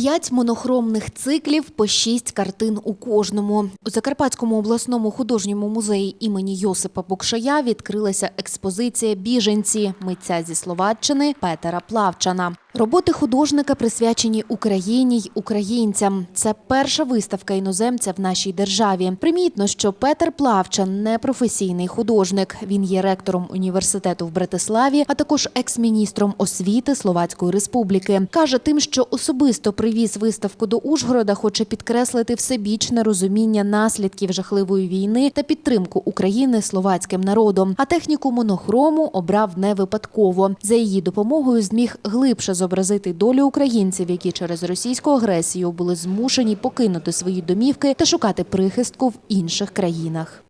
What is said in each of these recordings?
П'ять монохромних циклів по шість картин у кожному. У Закарпатському обласному художньому музеї імені Йосипа Букшая відкрилася експозиція біженці митця зі Словаччини Петера Плавчана. Роботи художника присвячені Україні й українцям. Це перша виставка іноземця в нашій державі. Примітно, що Петер Плавчан не професійний художник. Він є ректором університету в Братиславі, а також екс-міністром освіти Словацької республіки. каже, тим, що особисто привіз виставку до Ужгорода, хоче підкреслити всебічне розуміння наслідків жахливої війни та підтримку України словацьким народом. А техніку монохрому обрав не випадково. За її допомогою зміг глибше зобразити долю українців, які через російську агресію були змушені покинути свої домівки та шукати прихистку в інших країнах.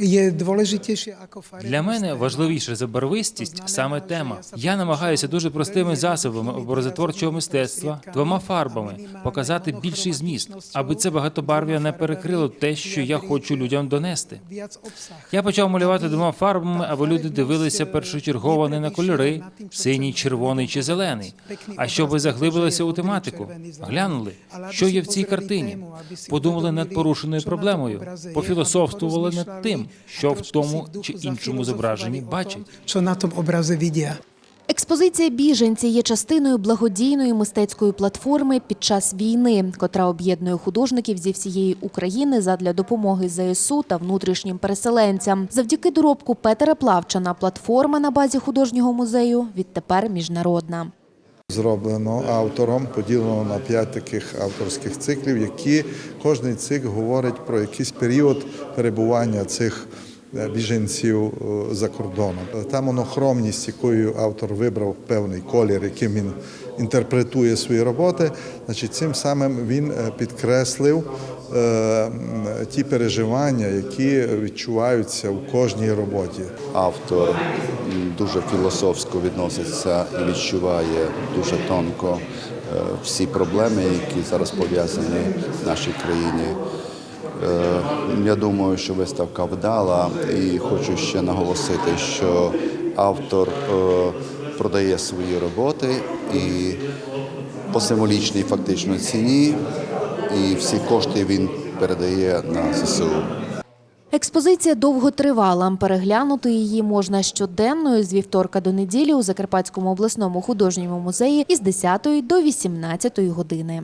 Je dôležitejšie. Для мене важливіше за барвистість саме тема. Я намагаюся дуже простими засобами образотворчого мистецтва, двома фарбами показати більший зміст, аби це багатобарв'я не перекрило те, що я хочу людям донести. Я почав малювати двома фарбами, аби люди дивилися першочергово не на кольори синій, червоний чи зелений, а щоби заглибилися у тематику, глянули, що є в цій картині, подумали над порушеною проблемою, пофілософствували над тим, що в тому чи іншому зображенні бачать. Čo na tom obraze vidia. Експозиція біженці є частиною благодійної мистецької платформи під час війни, котра об'єднує художників зі всієї України задля допомоги ЗСУ та внутрішнім переселенцям. Завдяки доробку Петера Плавчана платформа на базі художнього музею відтепер міжнародна. Зроблено автором, поділено на п'ять таких авторських циклів, які кожний цикл говорить про якийсь період перебування цих біженців е, за кордоном. Та монохромність, якою автор вибрав певний колір, яким він інтерпретує свої роботи, значить, цим самим він е, підкреслив е, ті переживання, які відчуваються у кожній роботі. автор дуже філософсько відноситься і відчуває дуже тонко е, всі проблеми, які зараз пов'язані в нашій країні. Е, Я думаю, що виставка вдала, і хочу ще наголосити, що автор е, продає свої роботи і по символічній фактично ціні, і всі кошти він передає на ЗСУ. Експозиція довго тривала. Переглянути її можна щоденною з вівторка до неділі у Закарпатському обласному художньому музеї із 10 до 18 години.